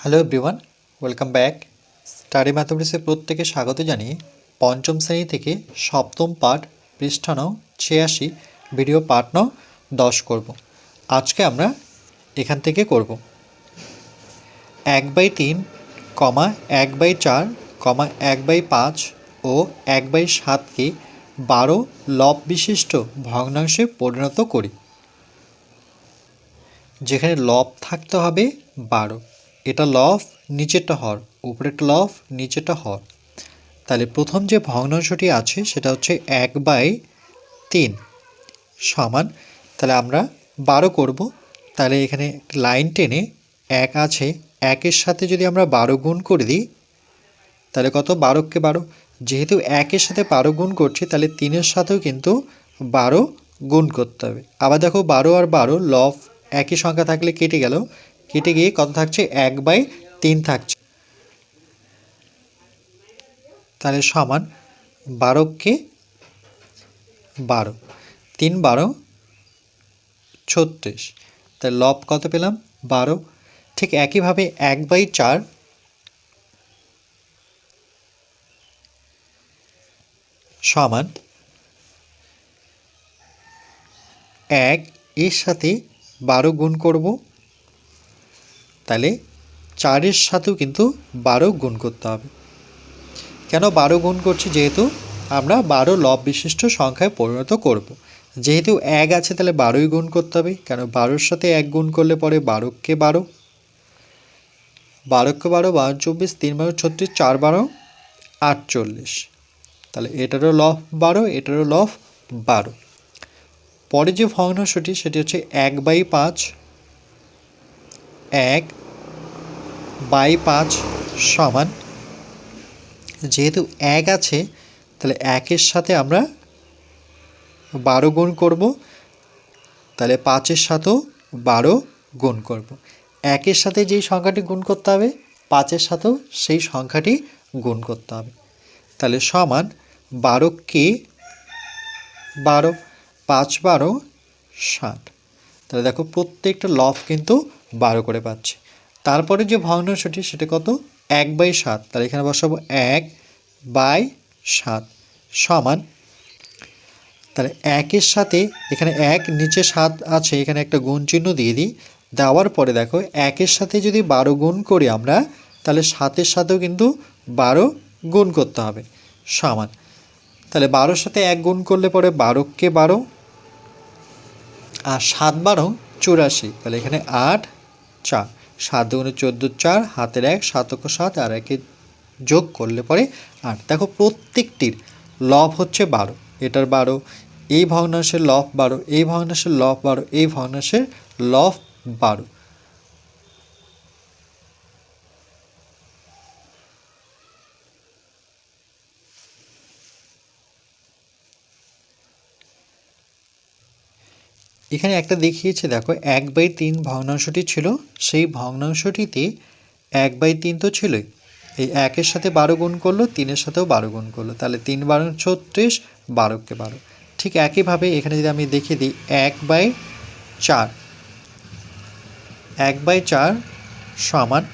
Hello everyone welcome back study ম্যাথমেটিক্সে প্রত্যেকে স্বাগত জানিয়ে পঞ্চম শ্রেণি থেকে সপ্তম পাঠ পৃষ্ঠা ছিয়াশি ভিডিও পাঠ নং দশ করব। আজকে আমরা এখান থেকে করব। এক বাই তিন, কমা এক বাই চার, কমা এক বাই পাঁচ ও এক বাই সাতকে বারো লব বিশিষ্ট ভগ্নাংশে পরিণত করি। যেখানে লব থাকতে হবে বারো। এটা লফ নিচেরটা হর, উপরেরটা লফ নিচেরটা হর। তাহলে প্রথম যে ভগ্নাংশটি আছে, সেটা হচ্ছে এক বাই তিন সমান, তাহলে আমরা বারো করব। তাহলে এখানে লাইন টেনে এক আছে, একের সাথে যদি আমরা বারো গুণ করে দিই, তাহলে কত? বারোকে বারো। যেহেতু একের সাথে বারো গুণ করছি, তাহলে তিনের সাথেও কিন্তু বারো গুণ করতে হবে। আবার দেখো, বারো আর বারো লফ একই সংখ্যা থাকলে কেটে গেল। কেটে গিয়ে কত থাকছে? এক বাই তিন থাকছে। তাহলে সমান বারোকে বারো। তিন বারো ছত্রিশ। তাহলে লব কত পেলাম? বারো। ঠিক একইভাবে এক বাই চার সমান এক এর সাথে বারো গুণ করব। তাহলে চারের সাথেও কিন্তু বারো গুণ করতে হবে। কেন বারো গুণ করছি? যেহেতু আমরা বারো লব বিশিষ্ট সংখ্যায় পরিণত করব। যেহেতু এক আছে তাহলে বারোই গুণ করতে হবে। কেন বারোর সাথে এক গুণ করলে পরে বারোকে বারো। বারোকে বারো বারো, চব্বিশ, তিন বারো, ছত্রিশ, চার বারো, আটচল্লিশ। তাহলে এটারও লফ বারো, এটারও লফ বারো। পরে যে ভগ্নাংশটি সেটি হচ্ছে এক বাই পাঁচ, এক বাই পাঁচ সমান। যেহেতু এক আছে, তাহলে একের সাথে আমরা বারো গুণ করব। তাহলে পাঁচের সাথেও বারো গুণ করব। একের সাথে যেই সংখ্যাটি গুণ করতে হবে, পাঁচের সাথেও সেই সংখ্যাটি গুণ করতে হবে। তাহলে সমান বারোকে বারো, পাঁচ বারো, ষাট। তাহলে দেখো প্রত্যেকটা লফ কিন্তু বারো করে পাচ্ছে। তারপরে যে ভগ্নাংশটি সেটা কত? এক বাই সাত। তাহলে এখানে বসাবো এক বাই সাত সমান, তাহলে একের সাথে এখানে এক, নিচে সাত আছে, এখানে একটা গুণ চিহ্ন দিয়ে দিই। দেওয়ার পরে দেখো, একের সাথে যদি বারো গুণ করি আমরা, তাহলে সাতের সাথেও কিন্তু বারো গুণ করতে হবে সমান। তাহলে বারোর সাথে এক গুণ করলে পরে বারোকে বারো আর সাত বারো চুরাশি। তাহলে এখানে আট চার। সাত দুগুণে চোদ্দ চার, হাতের এক সাতক সাত, আর একে যোগ করলে পরে আট। দেখো প্রত্যেকটির লভ হচ্ছে বারো। এটার বারো, এই ভগ্নাংশের লভ বারো, এই ভগ্নাংশের লভ বারো, এই ভগ্নাংশের লভ বারো। এখানে একটা দেখিয়েছে, দেখো, এক বাই তিন ভগ্নাংশটি ছিল, সেই ভগ্নাংশটিতে এক বাই তিন তো ছিলই। এই একের সাথে বারো গুণ করল, তিনের সাথেও বারো গুণ করল। তাহলে তিন বারো ছত্রিশ, বারোকে বারো। ঠিক একইভাবে এখানে যদি আমি দেখিয়ে দিই, এক বাই চার, এক বাই চার সমান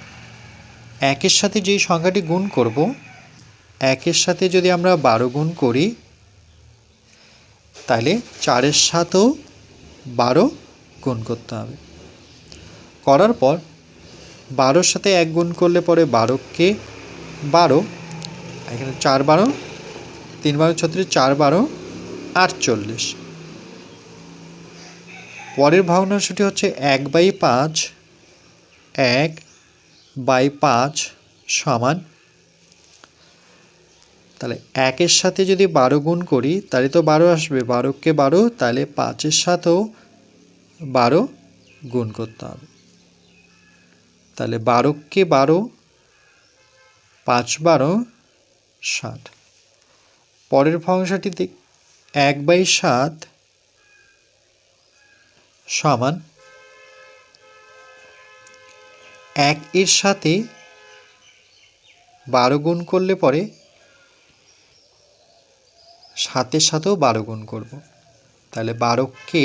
একের সাথে যেই সংখ্যাটি গুণ করব, একের সাথে যদি আমরা বারো গুণ করি, তাহলে চারের সাথেও বারো গুণ করতে হবে। করার পর বারোর সাথে এক গুণ করলে পরে বারোকে বারো, এখানে চার বারো, তিন বারো ছত্রিশ, চার বারো, আটচল্লিশ। পরের ভগ্নাংশটি হচ্ছে এক বাই পাঁচ, এক বাই পাঁচ সমান তাহলে একের সাথে যদি বারো গুণ করি, তাহলে তো বারো আসবে। বারোকে বারো, তাহলে পাঁচের সাথেও বারো গুণ করতে হবে। তাহলে বারোকে বারো, পাঁচ বারো, ষাট। পরের ভগ্নাংশটিতে এক বাই সাত সমান এক এর সাথে বারো গুণ করলে পরে সাতের সাথেও বারো গুণ করব। তাহলে বারোকে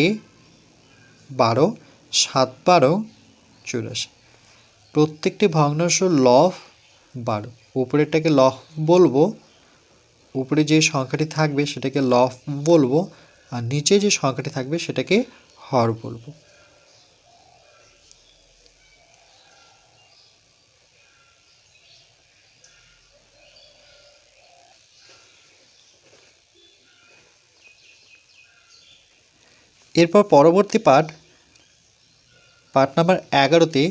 বারো, সাত বারো, চুরাশি। প্রত্যেকটি ভগ্নাংশ লফ বারো। উপরেরটাকে লফ বলব, উপরে যে সংখ্যাটি থাকবে সেটাকে লফ বলব, আর নিচে যে সংখ্যাটি থাকবে সেটাকে হর বলব। এরপর পরবর্তী পাঠ পাঠ নাম্বার এগারোতে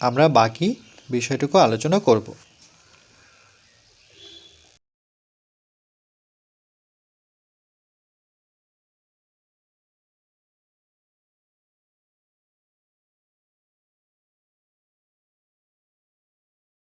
আমরা বাকি বিষয়টুকু আলোচনা করব।